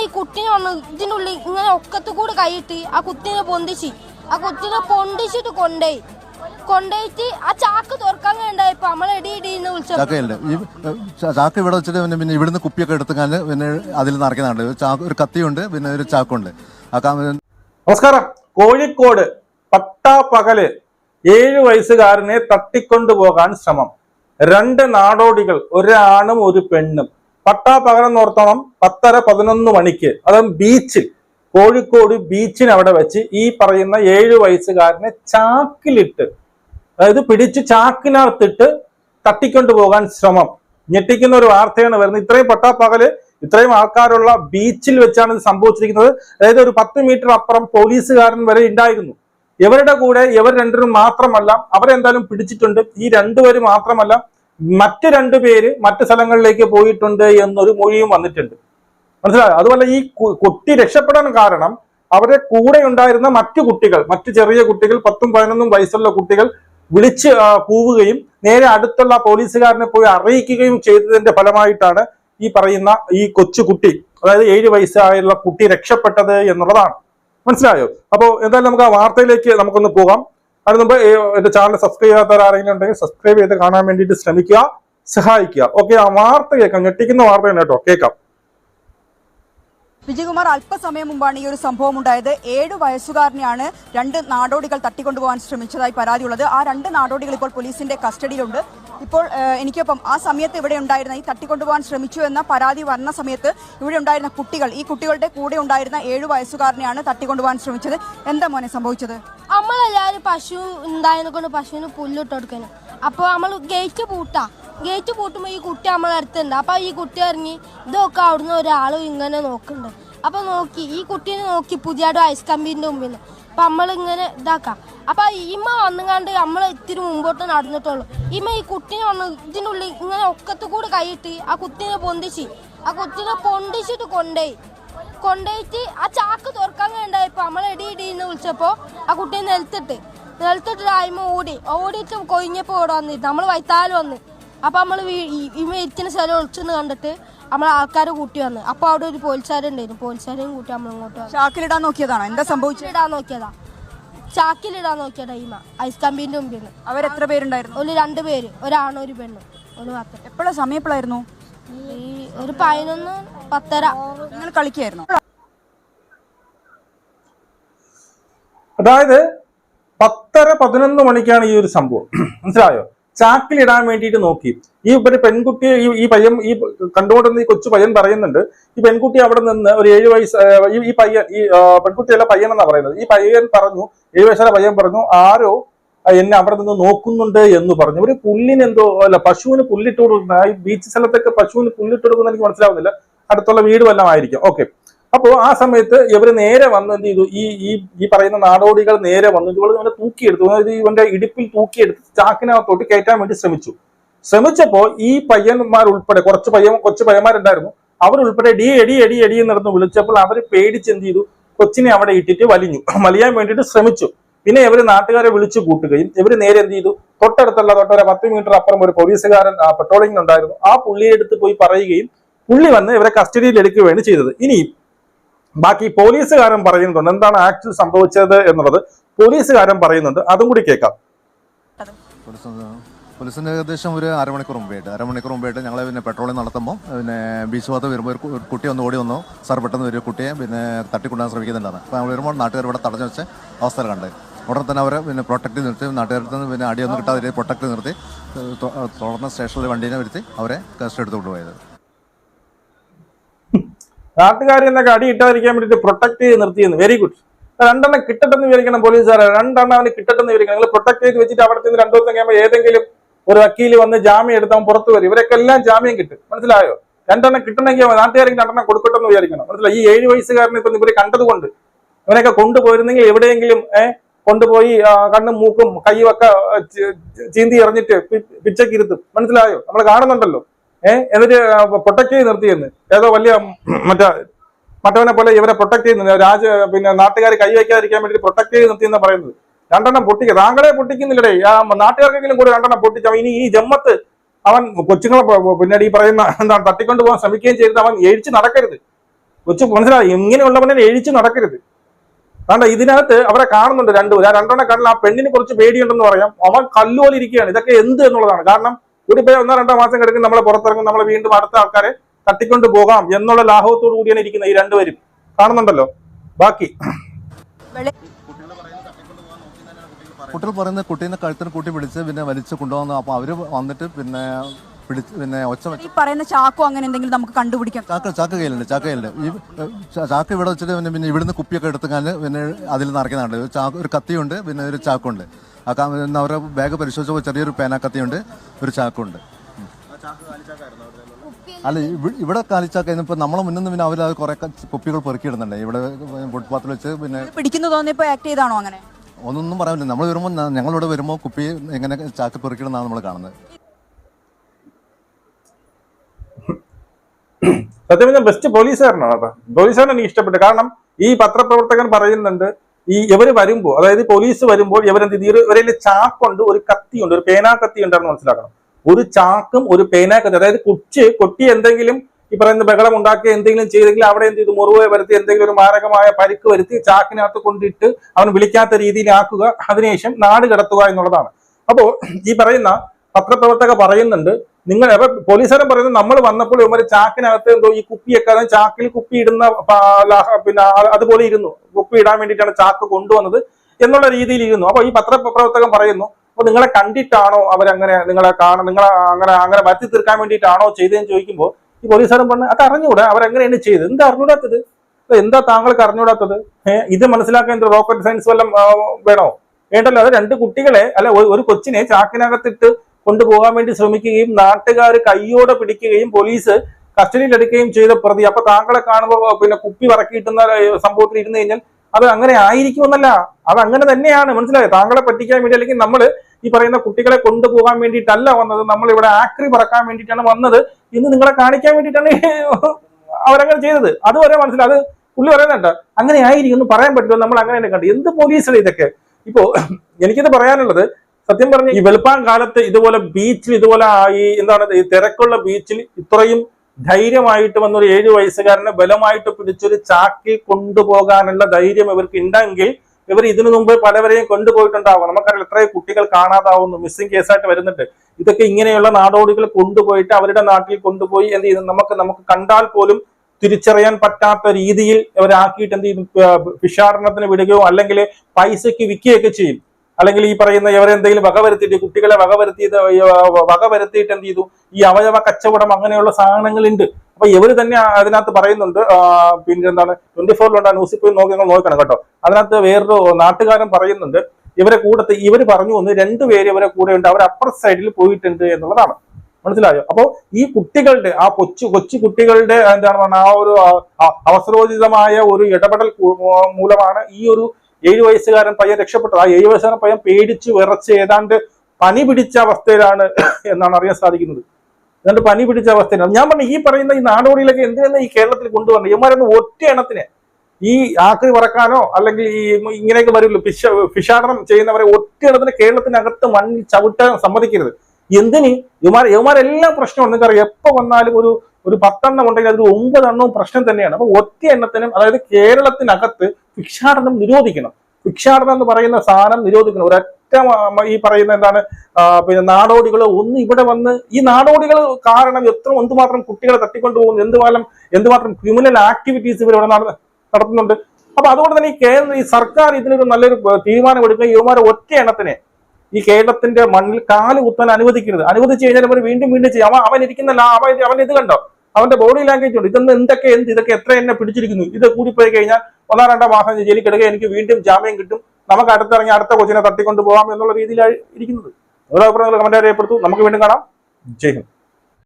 ഈ കുട്ടിനെ വന്ന് ഇതിനുള്ളിൽ ഇങ്ങനെ ഒക്കത്തു കൂടെ കൈയിട്ട് ആ കുത്തിനെ പൊന്തിച്ച് ആ കുത്തിനെ പൊന്തിച്ചിട്ട് കൊണ്ടേയി കൊണ്ടേയിട്ട് ആ ചാക്ക് തുറക്കാൻ വേണ്ടായപ്പോ നമ്മളെ ഇടിന്ന് ചാ- ചാക്ക് ഇവിടെ വെച്ചിട്ട് പിന്നെ പിന്നെ ഇവിടുന്ന് കുപ്പിയൊക്കെ എടുത്തുക്കാൻ പിന്നെ അതിൽ നിറയ്ക്കുന്നുണ്ട് ഒരു ചാക്ക് ഒരു കത്തിയുണ്ട് പിന്നെ ഒരു ചാക്കുണ്ട്. നമസ്കാരം. കോഴിക്കോട് പട്ടാ പട്ടാപ്പകൽ ഏഴു വയസ്സുകാരനെ തട്ടിക്കൊണ്ടുപോകാൻ ശ്രമം. രണ്ട് നാടോടികൾ ഒരാണും ഒരു പെണ്ണും. പട്ടാപ്പകലെന്ന് നോർത്തോണം പത്തര പതിനൊന്ന് മണിക്ക്. അതും ബീച്ചിൽ കോഴിക്കോട് ബീച്ചിന് അവിടെ വെച്ച് ഈ പറയുന്ന ഏഴു വയസ്സുകാരനെ ചാക്കിലിട്ട് അതായത് പിടിച്ച് ചാക്കിനകത്തിട്ട് തട്ടിക്കൊണ്ടു പോകാൻ ശ്രമം. ഞെട്ടിക്കുന്ന ഒരു വാർത്തയാണ് വരുന്നത്. ഇത്രയും പട്ടാപ്പകൽ ഇത്രയും ആൾക്കാരുള്ള ബീച്ചിൽ വെച്ചാണ് ഇത് സംഭവിച്ചിരിക്കുന്നത്. അതായത് ഒരു പത്ത് മീറ്റർ അപ്പുറം പോലീസുകാരൻ വരെ ഉണ്ടായിരുന്നു. ഇവരുടെ കൂടെ ഇവർ രണ്ടുപേരും മാത്രമല്ല അവരെന്തായാലും പിടിച്ചിട്ടുണ്ട്. ഈ രണ്ടുപേര് മാത്രമല്ല മറ്റ് രണ്ടു പേര് മറ്റ് സ്ഥലങ്ങളിലേക്ക് പോയിട്ടുണ്ട് എന്നൊരു മൊഴിയും വന്നിട്ടുണ്ട്. മനസ്സിലായോ? അതുപോലെ ഈ കുട്ടി രക്ഷപ്പെടാൻ കാരണം അവരെ കൂടെ ഉണ്ടായിരുന്ന മറ്റു കുട്ടികൾ മറ്റു ചെറിയ കുട്ടികൾ പത്തും പതിനൊന്നും വയസ്സുള്ള കുട്ടികൾ വിളിച്ച് പോവുകയും നേരെ അടുത്തുള്ള പോലീസുകാരനെ പോയി അറിയിക്കുകയും ചെയ്തതിന്റെ ഫലമായിട്ടാണ് ഈ പറയുന്ന ഈ കൊച്ചു കുട്ടി അതായത് ഏഴ് വയസ്സായുള്ള കുട്ടി രക്ഷപ്പെട്ടത് എന്നുള്ളതാണ്. മനസ്സിലായോ? അപ്പോൾ എന്തായാലും നമുക്ക് ആ വാർത്തയിലേക്ക് നമുക്കൊന്ന് പോകാം. അതിന് മുമ്പ് എന്റെ ചാനൽ സബ്സ്ക്രൈബ് ചെയ്യാത്തവർ ആരെങ്കിലും ഉണ്ടെങ്കിൽ സബ്സ്ക്രൈബ് ചെയ്ത് കാണാൻ വേണ്ടിയിട്ട് ശ്രമിക്കുക സഹായിക്കുക. ഓക്കെ ആ വാർത്ത കേൾക്കാം. ഞെട്ടിക്കുന്ന വാർത്തയാണ് കേട്ടോ. കേൾക്കാം. വിജയകുമാർ അല്പസമയം മുമ്പാണ് ഈ ഒരു സംഭവം ഉണ്ടായത്. ഏഴ് വയസ്സുകാരനെയാണ് രണ്ട് നാടോടികൾ തട്ടിക്കൊണ്ടുപോകാൻ ശ്രമിച്ചതായി പരാതിയുള്ളത്. ആ രണ്ട് നാടോടികൾ ഇപ്പോൾ പോലീസിന്റെ കസ്റ്റഡിയിലുണ്ട്. ഇപ്പോൾ എനിക്കൊപ്പം ആ സമയത്ത് ഇവിടെ ഉണ്ടായിരുന്ന ഈ തട്ടിക്കൊണ്ടുപോകാൻ ശ്രമിച്ചു എന്ന പരാതി വന്ന സമയത്ത് ഇവിടെ ഉണ്ടായിരുന്ന കുട്ടികൾ ഈ കുട്ടികളുടെ കൂടെ ഉണ്ടായിരുന്ന ഏഴു വയസ്സുകാരനെയാണ് തട്ടിക്കൊണ്ടുപോകാൻ ശ്രമിച്ചത്. എന്താ മോനെ സംഭവിച്ചത്? നമ്മളെല്ലാരും പശു ഉണ്ടായതിനെ കൊണ്ട് പശുവിന് പുല്ലിട്ട് കൊടുക്കണം. അപ്പോൾ നമ്മൾ ഗേറ്റ് പൂട്ടാ. ഗേറ്റ് പൂട്ടുമ്പോൾ ഈ കുട്ടി നമ്മളെ അടുത്തുണ്ട്. അപ്പോൾ ഈ കുട്ടി ഇറങ്ങി ഇതൊക്കെ അവിടുന്ന് ഒരാൾ ഇങ്ങനെ നോക്കുന്നുണ്ട് അപ്പോൾ നോക്കി ഈ കുട്ടീനെ നോക്കി പുതിയാട് ഐസ് കമ്പീന്റെ മുമ്പിൽ നിന്ന് അപ്പം നമ്മളിങ്ങനെ ഇതാക്കാം. അപ്പം ഇമ്മ വന്നുകാണ്ട് നമ്മൾ ഇത്തിരി മുമ്പോട്ട് നടന്നിട്ടുള്ളൂ. ഇമ്മ ഈ കുട്ടീനെ വന്ന് ഇതിനുള്ളിൽ ഇങ്ങനെ ഒക്കത്ത് കൂടി കൈയിട്ട് ആ കുട്ടീനെ പൊന്തിച്ച് ആ കുട്ടീനെ പൊന്തിച്ചിട്ട് കൊണ്ടേയി. കൊണ്ടുപോയിട്ട് ആ ചാക്ക് തുറക്കാൻ വേണ്ടായപ്പോ നമ്മളെ ഇടി എന്ന് വിളിച്ചപ്പോ ആ കുട്ടിയെ നിലത്തിട്ട്. നിലത്തിട്ട് ആയ്മ ഓടി. ഓടിയിട്ട് കൊഴിഞ്ഞപ്പോ ഇവിടെ വന്നിരുന്നു. നമ്മൾ വൈത്താലും വന്ന്. അപ്പൊ നമ്മൾ ഇരിക്കുന്ന സ്ഥലം ഒളിച്ചെന്ന് കണ്ടിട്ട് നമ്മൾ ആൾക്കാരെ കൂട്ടി വന്ന്. അപ്പൊ അവിടെ ഒരു പോലീസുകാരുണ്ടായിരുന്നു പോലീസുകാരെയും കൂട്ടി നമ്മൾ ഇങ്ങോട്ട് വന്നു. ചാക്കിലിടാൻ നോക്കിയതാണോ? എന്താ സംഭവിച്ചു ഇടാൻ നോക്കിയതാ. ചാക്കിലിടാൻ നോക്കിയ ടൈമ ഐസ് കമ്പിന്റെ മുമ്പിൽ അവരെത്ര പേരുണ്ടായിരുന്നു? ഒരു രണ്ട് പേര്. ഒരാണോ ഒരു പെണ്ണും. ഒന്ന് മാത്രം. എപ്പോഴാ? സമയം എപ്പോഴായിരുന്നു? ഒരു പതിനൊന്ന് പത്തര നിങ്ങൾ കളിക്കായിരുന്നു അതായത് പത്തര പതിനൊന്ന് മണിക്കാണ് ഈ ഒരു സംഭവം. മനസ്സിലായോ? ചാക്കിലിടാൻ വേണ്ടിയിട്ട് നോക്കി. ഈ ഒരു പെൺകുട്ടി ഈ ഈ പയ്യൻ ഈ കണ്ടുകൊണ്ടിരുന്ന ഈ കൊച്ചു പയ്യൻ പറയുന്നുണ്ട് ഈ പെൺകുട്ടി അവിടെ നിന്ന് ഒരു ഏഴ് വയസ്സ് ഈ- പയ്യൻ ഈ പെൺകുട്ടിയല്ല പയ്യൻ എന്നാ പറയുന്നത്. ഈ പയ്യൻ പറഞ്ഞു ഏഴ് വയസ്സുള്ള പയ്യൻ പറഞ്ഞു ആരോ എന്നെ അവിടെ നിന്ന് നോക്കുന്നുണ്ട് എന്ന് പറഞ്ഞു. ഒരു പുല്ലിന് എന്തോ അല്ല പശുവിന് പുല്ലിട്ട് കൊടുക്കുന്ന ഈ ബീച്ച് സ്ഥലത്തൊക്കെ പശുവിന് പുല്ലിട്ട് കൊടുക്കുന്ന എനിക്ക് മനസ്സിലാവുന്നില്ല. അടുത്തുള്ള വീട് വല്ലതും ആയിരിക്കും. ഓക്കെ അപ്പോൾ ആ സമയത്ത് ഇവർ നേരെ വന്ന് എന്ത് ചെയ്തു? ഈ ഈ ഈ പറയുന്ന നാടോടികൾ നേരെ വന്നു. ഇതുപോലെ ഇവനെ തൂക്കിയെടുത്തു. ഇവന്റെ ഇടുപ്പിൽ തൂക്കിയെടുത്ത് ചാക്കിനകത്തോട്ട് കയറ്റാൻ വേണ്ടി ശ്രമിച്ചു. ശ്രമിച്ചപ്പോൾ ഈ പയ്യന്മാർ ഉൾപ്പെടെ കുറച്ച് പയ്യൻ കൊച്ചു പയ്യന്മാരുണ്ടായിരുന്നു. അവരുൾപ്പെടെ ഡി എടി എടി എടി എന്ന് നടന്ന് വിളിച്ചപ്പോൾ അവർ പേടിച്ച് എന്ത് ചെയ്തു? കൊച്ചിനെ അവിടെ ഇട്ടിട്ട് വലിഞ്ഞു. വലിയാൻ വേണ്ടിയിട്ട് ശ്രമിച്ചു. പിന്നെ ഇവർ നാട്ടുകാരെ വിളിച്ചു കൂട്ടുകയും ഇവർ നേരെ എന്ത് ചെയ്തു? തൊട്ടടുത്തുള്ള തൊട്ടൊരു പത്ത് മീറ്റർ അപ്പുറം ഒരു പോലീസുകാരൻ പെട്രോളിംഗ് ഉണ്ടായിരുന്നു. ആ പുള്ളിയെ എടുത്ത് പോയി പറയുകയും പുള്ളി വന്ന് ഇവരെ കസ്റ്റഡിയിൽ എടുക്കുകയാണ് ചെയ്തത്. ഇനി ബാക്കി പോലീസുകാരൻ പറയുന്നുണ്ട് എന്താണ് ആക്ച്വൽ സംഭവിച്ചത് എന്നുള്ളത് പോലീസുകാരൻ പറയുന്നുണ്ട്. അതും കൂടി കേൾക്കാം. പോലീസിന്റെ ഏകദേശം ഒരു അരമണിക്കൂർ മുമ്പായിട്ട് അരമണിക്കൂർ മുമ്പായിട്ട് ഞങ്ങൾ പിന്നെ പെട്രോളിംഗ് നടത്തുമ്പോൾ പിന്നെ ബീച്ച് ഭാഗത്ത് വരുമ്പോൾ ഒരു കുട്ടി ഒന്ന് ഓടി വന്നു. സാർ പെട്ടെന്ന് ഒരു കുട്ടിയെ പിന്നെ തട്ടിക്കൊണ്ടാൻ ശ്രമിക്കുന്നുണ്ടാണ് അപ്പോൾ ഞങ്ങൾ വരുമ്പോൾ നാട്ടുകാർ ഇവിടെ തടഞ്ഞു വെച്ച അവസ്ഥ കണ്ട്. ഉടനെ തന്നെ അവരെ പിന്നെ പ്രൊട്ടക്റ്റ് നിർത്തി. നാട്ടുകാരുടെ നിന്ന് പിന്നെ അടിയൊന്നും കിട്ടാതെ പ്രൊട്ടക്റ്റ് നിർത്തി. തുടർന്ന് സ്റ്റേഷനിൽ വണ്ടീനെ വരുത്തി അവരെ കസ്റ്റഡി എടുത്ത് കൊണ്ടുപോയത്. നാട്ടുകാർ എന്നൊക്കെ അടി ഇട്ടാതിരിക്കാൻ വേണ്ടിയിട്ട് പ്രൊട്ടക്ട് ചെയ്ത് നിർത്തിയെന്ന്. വെരി ഗുഡ് രണ്ടെണ്ണം കിട്ടട്ടെന്ന് വിചാരിക്കണം പോലീസുകാരെ. രണ്ടെണ്ണം അവന് കിട്ടട്ടെന്ന് വിചാരിക്കണം നിങ്ങൾ പ്രൊട്ടക്ട് ചെയ്ത് വെച്ചിട്ട് അവിടെ നിന്ന് രണ്ടു ദിവസം കഴിയുമ്പോൾ ഏതെങ്കിലും ഒരു വക്കീൽ വന്ന് ജാമ്യം എടുത്താൽ പുറത്തു വരും. ഇവരൊക്കെ എല്ലാം ജാമ്യം കിട്ടും. മനസ്സിലായോ? രണ്ടെണ്ണം കിട്ടണമെങ്കിൽ നാട്ടുകാർക്ക് രണ്ടെണ്ണം കൊടുക്കട്ടെ എന്ന് വിചാരിക്കണം. മനസ്സിലായി? ഈ ഏഴ് വയസ്സുകാരനെ ഇപ്പം ഇവർ കണ്ടതുകൊണ്ട് ഇവനൊക്കെ കൊണ്ടുപോയിരുന്നെങ്കിൽ എവിടെയെങ്കിലും ഏഹ് കൊണ്ടുപോയി കണ്ണും മൂക്കും കൈയുമൊക്കെ ചീന്തി എറിഞ്ഞിട്ട് പിച്ചക്കിരുത്തും മനസ്സിലായോ? നമ്മൾ കാണുന്നുണ്ടല്ലോ. ഏഹ് എന്നിട്ട് പ്രൊട്ടക്ട് ചെയ്ത് നിർത്തിയെന്ന് ഏതോ വലിയ മറ്റേ മറ്റവനെ പോലെ ഇവരെ പ്രൊട്ടക്ട് ചെയ്യുന്നു രാജ പിന്നെ നാട്ടുകാർ കൈവയ്ക്കാതിരിക്കാൻ വേണ്ടി പ്രൊട്ടക്ട് ചെയ്ത് നിർത്തിയെന്ന് പറയുന്നത്. രണ്ടെണ്ണം പൊട്ടിക്കുക താങ്കളെ പൊട്ടിക്കുന്നില്ലടേ. ആ നാട്ടുകാർക്കെങ്കിലും കൂടെ രണ്ടെണ്ണം പൊട്ടിച്ചു ഇനി ഈ ജമ്മത്ത് അവൻ കൊച്ചുങ്ങളെ പിന്നീട് ഈ പറയുന്ന എന്താണ് തട്ടിക്കൊണ്ടു പോകാൻ ശ്രമിക്കുകയും ചെയ്തിട്ട് അവൻ എഴിച്ച് നടക്കരുത്. കൊച്ചു മനസ്സിലായി? ഇങ്ങനെയുള്ളവനെ എഴിച്ച് നടക്കരുത്. കാരണം ഇതിനകത്ത് അവരെ കാണുന്നുണ്ട് രണ്ടുപേർ ആ രണ്ടെണ്ണം കണ്ണിൽ ആ പെണ്ണിന് കുറച്ച് പേടിയുണ്ടെന്ന് പറയാം. അവൻ കല്ലുപോലെ ഇരിക്കുകയാണ് ഇതൊക്കെ എന്ത് എന്നുള്ളതാണ്. കാരണം ഒരു പേ ഒന്നോ രണ്ടോ മാസം കിടക്കും നമ്മളെ പുറത്തിറങ്ങും നമ്മളെ വീണ്ടും അടുത്ത ആൾക്കാരെ തട്ടിക്കൊണ്ട് പോകാം എന്നുള്ള ലാഘവത്തോടു കൂടിയാണ് ഇരിക്കുന്നത് ഈ രണ്ടുപേരും കാണുന്നുണ്ടല്ലോ? ബാക്കി. കുട്ടികൾ പറയുന്നത് കുട്ടീനെ കഴുത്തിന് കൂട്ടി പിടിച്ച് പിന്നെ വലിച്ച് കൊണ്ടുവന്നു അപ്പോൾ അവർ വന്നിട്ട് പിന്നെ പിടിച്ച് പിന്നെ ഒച്ച ഈ പറയുന്ന ചാക്കോ അങ്ങനെ എന്തെങ്കിലും നമുക്ക് കണ്ടുപിടിക്കാം. ചാക്ക് ചാക്ക് കയ്യിലുണ്ട് ചാക്ക് കയ്യിലുണ്ട്. ഈ ചാക്ക് ഇവിടെ വെച്ചിട്ട് പിന്നെ പിന്നെ ഇവിടുന്ന് കുപ്പിയൊക്കെ എടുത്തുകാൻ പിന്നെ അതിൽ നിറയ്ക്കുന്നുണ്ട് ചാക്ക് ഒരു കത്തിയുണ്ട് പിന്നെ ഒരു ചാക്കുണ്ട്. ആ അവരുടെ ബാഗ് പരിശോധിച്ചപ്പോൾ ചെറിയൊരു പേന കത്തിയുണ്ട് ഒരു ചാക്കുണ്ട്. അല്ല ഇവി- ഇവിടെ കാലിച്ചാക്ക ഇപ്പൊ നമ്മളെ മുന്നിൽ നിന്ന് പിന്നെ അവർ അത് കുറെ കുപ്പികൾ പെറുക്കിയിടുന്നുണ്ട്. ഇവിടെ ഫുട്പാത്തിൽ വെച്ച് പിന്നെ പിടിക്കുന്നു തോന്നിയപ്പോ ആക്ട് ചെയ്താണോ അങ്ങനെ? ഒന്നൊന്നും പറയാനില്ല നമ്മൾ വരുമ്പോൾ ഞങ്ങളിവിടെ വരുമ്പോൾ കുപ്പി എങ്ങനെ ചാക്ക് പെറുക്കിയിടുന്നതാണ് നമ്മൾ കാണുന്നത്. സത്യം പറഞ്ഞാൽ ബെസ്റ്റ് പോലീസുകാരനാണ് കേട്ടോ. പോലീസുകാരനെ എനിക്ക് ഇഷ്ടപ്പെട്ടു. കാരണം ഈ പത്രപ്രവർത്തകൻ പറയുന്നുണ്ട് ഈ ഇവർ വരുമ്പോൾ അതായത് പോലീസ് വരുമ്പോൾ ഇവരെന്ത് ചെയ്തു ഇവരിൽ ചാക്കുണ്ട് ഒരു കത്തിയുണ്ട് ഒരു പേനാ കത്തി ഉണ്ടെന്ന് മനസ്സിലാക്കണം. ഒരു ചാക്കും ഒരു പേനാ കത്തി അതായത് കുച്ച് കൊട്ടി എന്തെങ്കിലും ഈ പറയുന്ന ബഹളം ഉണ്ടാക്കി എന്തെങ്കിലും ചെയ്തെങ്കിൽ അവിടെ എന്ത് ചെയ്തു? മുറിവ് വരുത്തി എന്തെങ്കിലും ഒരു മാരകമായ പരിക്ക് വരുത്തി ചാക്കിനകത്ത് കൊണ്ടിട്ട് അവൻ വിളിക്കാത്ത രീതിയിലാക്കുക അതിനുശേഷം നാട് കടത്തുക എന്നുള്ളതാണ്. അപ്പോൾ ഈ പറയുന്ന പത്രപ്രവർത്തക പറയുന്നുണ്ട് നിങ്ങൾ പോലീസുകാരൻ പറയുന്നത് നമ്മൾ വന്നപ്പോൾ ഇവർ ചാക്കിനകത്ത് എന്തോ ഈ കുപ്പിയൊക്കെ അതായത് ചാക്കിൽ കുപ്പി ഇടുന്ന പിന്നെ അതുപോലെ ഇരുന്നു. കുപ്പി ഇടാൻ വേണ്ടിയിട്ടാണ് ചാക്ക് കൊണ്ടുവന്നത് എന്നുള്ള രീതിയിൽ ഇരുന്നു. അപ്പൊ ഈ പത്രപ്രവർത്തകൻ പറയുന്നു അപ്പൊ നിങ്ങളെ കണ്ടിട്ടാണോ അവരങ്ങനെ നിങ്ങളെ കാണാൻ നിങ്ങളെ അങ്ങനെ അങ്ങനെ വരുത്തി തീർക്കാൻ വേണ്ടിയിട്ടാണോ ചെയ്തതെന്ന് ചോദിക്കുമ്പോൾ ഈ പോലീസുകാരൻ പറഞ്ഞു അത് അറിഞ്ഞുകൂടെ അവരെങ്ങനെയാണ് ചെയ്തത്? എന്താ അറിഞ്ഞൂടാത്തത്? എന്താ താങ്കൾക്ക് അറിഞ്ഞൂടാത്തത്? ഇത് മനസ്സിലാക്കാൻ എന്ത് റോക്കറ്റ് സയൻസ് വല്ലതും വേണോ? വേണ്ടല്ലോ അത് രണ്ട് കുട്ടികളെ അല്ല ഒരു കൊച്ചിനെ ചാക്കിനകത്തിട്ട് കൊണ്ടുപോകാൻ വേണ്ടി ശ്രമിക്കുകയും നാട്ടുകാർ കയ്യോടെ പിടിക്കുകയും പോലീസ് കസ്റ്റഡിയിൽ എടുക്കുകയും ചെയ്ത പ്രതി. അപ്പൊ താങ്കളെ കാണുമ്പോൾ പിന്നെ കുപ്പി വറക്കിയിട്ടുന്ന സംഭവത്തിൽ ഇരുന്ന് കഴിഞ്ഞാൽ അത് അങ്ങനെ ആയിരിക്കുമെന്നല്ല. അത് അങ്ങനെ തന്നെയാണ്. മനസ്സിലായോ? താങ്കളെ പറ്റിക്കാൻ വേണ്ടി അല്ലെങ്കിൽ നമ്മൾ ഈ പറയുന്ന കുട്ടികളെ കൊണ്ടുപോകാൻ വേണ്ടിയിട്ടല്ല വന്നത്. നമ്മൾ ഇവിടെ ആക്രി പറക്കാൻ വേണ്ടിയിട്ടാണ് വന്നത് ഇന്ന് നിങ്ങളെ കാണിക്കാൻ വേണ്ടിയിട്ടാണ് അവരങ്ങനെ ചെയ്തത്. അതുവരെ മനസ്സിലായി. അത് പുള്ളി പറയുന്നുണ്ട്. അങ്ങനെ ആയിരിക്കും ഒന്നും പറയാൻ പറ്റില്ല. നമ്മൾ അങ്ങനെ തന്നെ കണ്ടു എന്ത് പോലീസാണ് ഇതൊക്കെ? ഇപ്പോ എനിക്കിത് പറയാനുള്ളത് സത്യം പറഞ്ഞ ഈ വെളുപ്പാൻ കാലത്ത് ഇതുപോലെ ബീച്ചിൽ ഇതുപോലെ ഈ എന്താണ് ഈ തിരക്കുള്ള ബീച്ചിൽ ഇത്രയും ധൈര്യമായിട്ട് വന്നൊരു ഏഴു വയസ്സുകാരനെ ബലമായിട്ട് പിടിച്ചൊരു ചാക്കിൽ കൊണ്ടുപോകാനുള്ള ധൈര്യം ഇവർക്ക് ഉണ്ടെങ്കിൽ ഇവർ ഇതിനു മുമ്പ് പലവരെയും കൊണ്ടുപോയിട്ടുണ്ടാവും. നമുക്കറിയാം എത്രയും കുട്ടികൾ കാണാതാവുന്നു. മിസ്സിംഗ് കേസായിട്ട് വരുന്നുണ്ട്. ഇതൊക്കെ ഇങ്ങനെയുള്ള നാടോടികൾ കൊണ്ടുപോയിട്ട് അവരുടെ നാട്ടിൽ കൊണ്ടുപോയി എന്ത് ചെയ്യുന്നു? നമുക്ക് നമുക്ക് കണ്ടാൽ പോലും തിരിച്ചറിയാൻ പറ്റാത്ത രീതിയിൽ അവരാക്കിയിട്ട് എന്ത് ചെയ്യും? ഭിക്ഷാടനത്തിന് വിടുകയോ അല്ലെങ്കിൽ പൈസയ്ക്ക് വിൽക്കുകയൊക്കെ ചെയ്യും. അല്ലെങ്കിൽ ഈ പറയുന്ന ഇവരെന്തെങ്കിലും വകവരുത്തിയിട്ട് കുട്ടികളെ വകവരുത്തിയത് വകവരുത്തിയിട്ട് എന്ത് ചെയ്തു? ഈ അവയവ കച്ചവടം അങ്ങനെയുള്ള സാധനങ്ങളുണ്ട്. അപ്പൊ ഇവർ തന്നെ അതിനകത്ത് പറയുന്നുണ്ട് പിന്നെ എന്താണ് ട്വന്റി ഫോറിലുണ്ട് ആ ന്യൂസിൽ പോയി നോക്കി നിങ്ങൾ നോക്കണം കേട്ടോ. അതിനകത്ത് വേറൊരു നാട്ടുകാരൻ പറയുന്നുണ്ട് ഇവരെ കൂടത്ത് ഇവർ പറഞ്ഞു വന്ന് രണ്ടുപേര് ഇവരെ കൂടെ ഉണ്ട് അവർ അപ്പർ സൈഡിൽ പോയിട്ടുണ്ട് എന്നുള്ളതാണ്. മനസ്സിലായോ? അപ്പോ ഈ കുട്ടികളുടെ ആ കൊച്ചു കൊച്ചു കുട്ടികളുടെ എന്താണ് പറയുക ആ ഒരു അവസരോചിതമായ ഒരു ഇടപെടൽ മൂലമാണ് ഈ ഒരു ഏഴു വയസ്സുകാരൻ പയ്യൻ രക്ഷപ്പെട്ടത്. ആ ഏഴു വയസ്സുകാരൻ പയ്യൻ പേടിച്ച് വിറച്ച് ഏതാണ്ട് പനി പിടിച്ച അവസ്ഥയിലാണ് എന്നാണ് അറിയാൻ സാധിക്കുന്നത്. ഏതാണ്ട് പനി പിടിച്ച അവസ്ഥയിലാണ്. ഞാൻ പറഞ്ഞു ഈ പറയുന്ന ഈ നാടോടിയിലൊക്കെ എന്തിനാണ് ഈ കേരളത്തിൽ കൊണ്ടുവന്നത് ഇവന്മാരൊന്ന് ഒറ്റ എണ്ണത്തിന് ഈ ആക്രി പറക്കാനോ അല്ലെങ്കിൽ ഈ ഇങ്ങനെയൊക്കെ വരുമല്ലോ. ഫിഷ ഫിഷാടനം ചെയ്യുന്നവരെ ഒറ്റ എണ്ണത്തിന് കേരളത്തിനകത്ത് മണ്ണിൽ ചവിട്ടാൻ സമ്മതിക്കരുത്. എന്തിന്? ഇവന്മാർ ഇവന്മാരെല്ലാം പ്രശ്നമാണ് നിങ്ങൾക്കറിയാം എപ്പോ വന്നാലും ഒരു ഒരു പത്തെണ്ണം ഉണ്ടെങ്കിൽ അതിൽ ഒമ്പതെണ്ണവും പ്രശ്നം തന്നെയാണ്. അപ്പൊ ഒറ്റ എണ്ണത്തിനും അതായത് കേരളത്തിനകത്ത് ഭിക്ഷാടനം നിരോധിക്കണം. ഭിക്ഷാടനം എന്ന് പറയുന്ന സാധനം നിരോധിക്കണം. ഒരൊറ്റ ഈ പറയുന്ന എന്താണ് പിന്നെ നാടോടികൾ ഒന്ന് ഇവിടെ വന്ന് ഈ നാടോടികൾ കാരണം എത്ര എന്തുമാത്രം കുട്ടികളെ തട്ടിക്കൊണ്ടു പോകുന്നു എന്തുമാത്രം എന്തുമാത്രം ക്രിമിനൽ ആക്ടിവിറ്റീസ് ഇവർ ഇവിടെ നട- നടത്തുന്നുണ്ട്. അപ്പൊ അതുകൊണ്ട് തന്നെ ഈ കേന്ദ്ര ഈ സർക്കാർ ഇതിനൊരു നല്ലൊരു തീരുമാനമെടുക്കുക യുവമാരെ ഒറ്റ എണ്ണത്തിനെ ഈ കേരളത്തിന്റെ മണ്ണിൽ കാൽ കുത്താൻ അനുവദിക്കരുത്. അനുവദിച്ചു കഴിഞ്ഞാൽ അവർ വീണ്ടും വീണ്ടും ചെയ്യും. അവൻ അവൻ ഇരിക്കുന്ന അവൻ അവൻ ഇത് കണ്ടോ? അവന്റെ ബോഡി ലാംഗ്വേജ് ഉണ്ട്. ഇതൊന്നും എന്തൊക്കെ എന്ത് ഇതൊക്കെ എത്ര എന്നെ പിടിച്ചിരിക്കുന്നു? ഇത് കൂടിപ്പോയി കഴിഞ്ഞാൽ ഒന്നോ രണ്ടോ മാസം ജയിലിൽ കിടക്കുക എനിക്ക് വീണ്ടും ജാമ്യം കിട്ടും. നമുക്ക് അടുത്തിറങ്ങി അടുത്ത കൊച്ചിനെ തട്ടിക്കൊണ്ട് പോകാം എന്നുള്ള രീതിയിലാണ് ഇരിക്കുന്നത്. ഓരോ അഭിപ്രായങ്ങൾ കമന്റ് അറിയപ്പെടുത്തു നമുക്ക് വീണ്ടും കാണാം. ജയ്